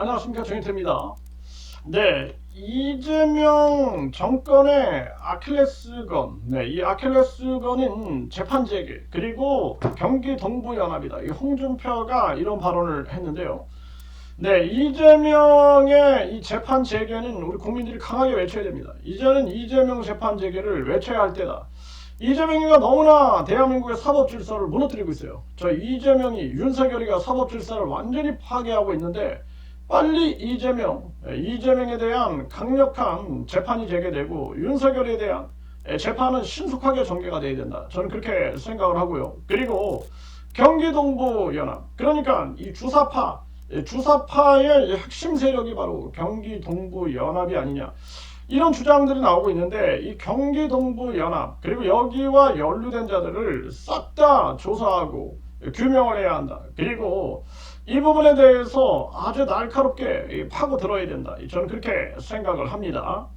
안녕하십니까 정인태입니다. 네, 이재명 정권의 아킬레스건, 네, 이 아킬레스건인 재판 재개 그리고 경기 동부연합이다. 이 홍준표가 이런 발언을 했는데요. 네, 이재명의 이 재판 재개는 우리 국민들이 강하게 외쳐야 됩니다. 이제는 이재명 재판 재개를 외쳐야 할 때다. 이재명이가 너무나 대한민국의 사법 질서를 무너뜨리고 있어요. 저 이재명이 윤석열이가 사법 질서를 완전히 파괴하고 있는데 빨리 이재명, 에, 이재명에 대한 강력한 재판이 재개되고 윤석열에 대한 에, 재판은 신속하게 전개가 돼야 된다. 저는 그렇게 생각을 하고요. 그리고 경기동부 연합, 그러니까 이 주사파, 에, 주사파의 핵심 세력이 바로 경기동부 연합이 아니냐. 이런 주장들이 나오고 있는데 이 경기 동부 연합 그리고 여기와 연루된 자들을 싹 다 조사하고 규명을 해야 한다. 그리고 이 부분에 대해서 아주 날카롭게 파고 들어야 된다. 저는 그렇게 생각을 합니다.